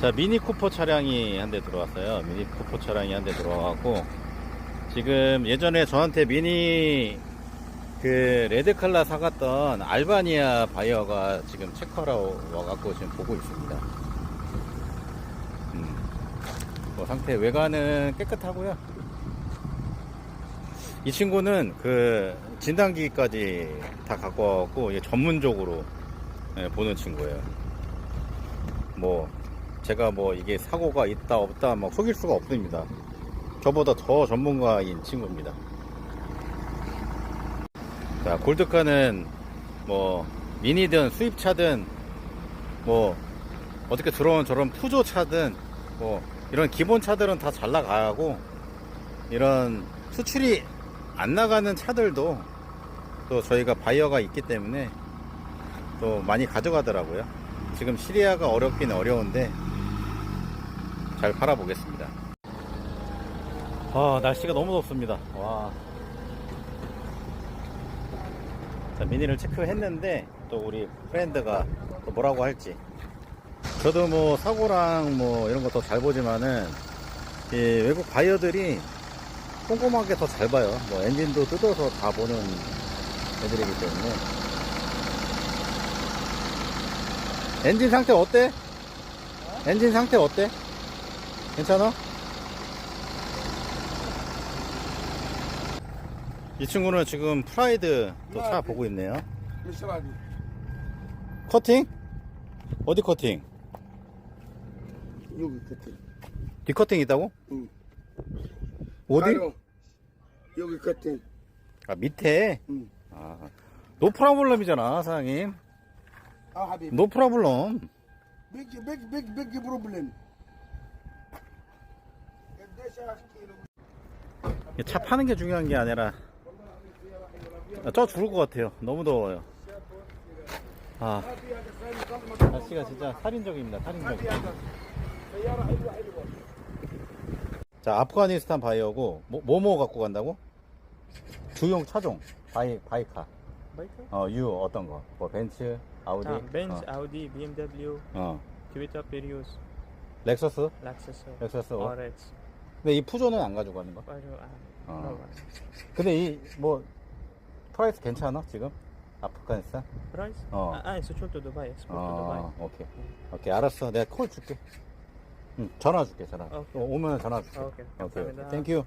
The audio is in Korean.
자, 미니 쿠퍼 차량이 한 대 들어왔어요. 미니 쿠퍼 차량이 한 대 들어와갖고, 지금 예전에 저한테 미니 그 레드칼라 사갔던 알바니아 바이어가 지금 체크하러 와갖고 지금 보고 있습니다. 음, 뭐 상태 외관은 깨끗하고요. 이 친구는 그 진단기까지 다 갖고 와갖고 전문적으로 예, 보는 친구예요. 뭐 제가 뭐 이게 사고가 있다 없다 막 속일 수가 없습니다. 저보다 더 전문가인 친구입니다. 자, 골드카는 뭐 미니든 수입차든 뭐 어떻게 들어온 저런 푸조 차든 뭐 이런 기본 차들은 다 잘 나가고 이런 수출이 안 나가는 차들도 또 저희가 바이어가 있기 때문에 또 많이 가져가더라고요. 지금 시리아가 어렵긴 어려운데 잘 팔아보겠습니다. 아, 날씨가 너무 덥습니다. 와. 자, 미니를 체크했는데 또 우리 프렌드가 또 뭐라고 할지. 저도 뭐 사고랑 뭐 이런 거 더 잘 보지만은 이 외국 바이어들이 꼼꼼하게 더 잘 봐요. 뭐 엔진도 뜯어서 다 보는 애들이기 때문에. 엔진 상태 어때? 엔진 상태 어때? 괜찮아? 이 친구는 지금 프라이드 또 차 보고 있네요. 커팅? 어디 커팅? 여기 끝에. 뒤 커팅 있다고? 응. 어디? 바로 여기 끝에. 아, 밑에. 응. 아, 노 프라블럼이잖아, 사장님. 아, 하비. 노 프라블럼. Big, big, big, big problem. 차 파는 게 중요한 게 아니라 아, 쪄 죽을 것 같아요. 너무 더워요. 아, 날씨가 진짜 살인적입니다. 살인적. 자, 아프가니스탄 바이어고 뭐, 뭐뭐 갖고 간다고? 주용 차종 바이 바이카. Biker? 어, 유 어떤 거? 뭐 벤츠, 아우디. Ah, Benz, Audi, BMW, 어, 어. Toyota Prius, 렉서스, 렉서스. 어. RX. 근데 이 푸조는 안 가지고 가는 거야? 맞아. 어. 근데 이 뭐 프라이스 괜찮아 지금? 아프가니스탄? 프라이스? 어. 아, 아니, 수출 아, 두바이, 스포트 어, 오케이. 오케이, 알았어. 내가 콜 줄게. 응, 전화 줄게, 전화. 오케이. 어, 오면 전화 줄게. 오케이, 감사합니다. 땡큐.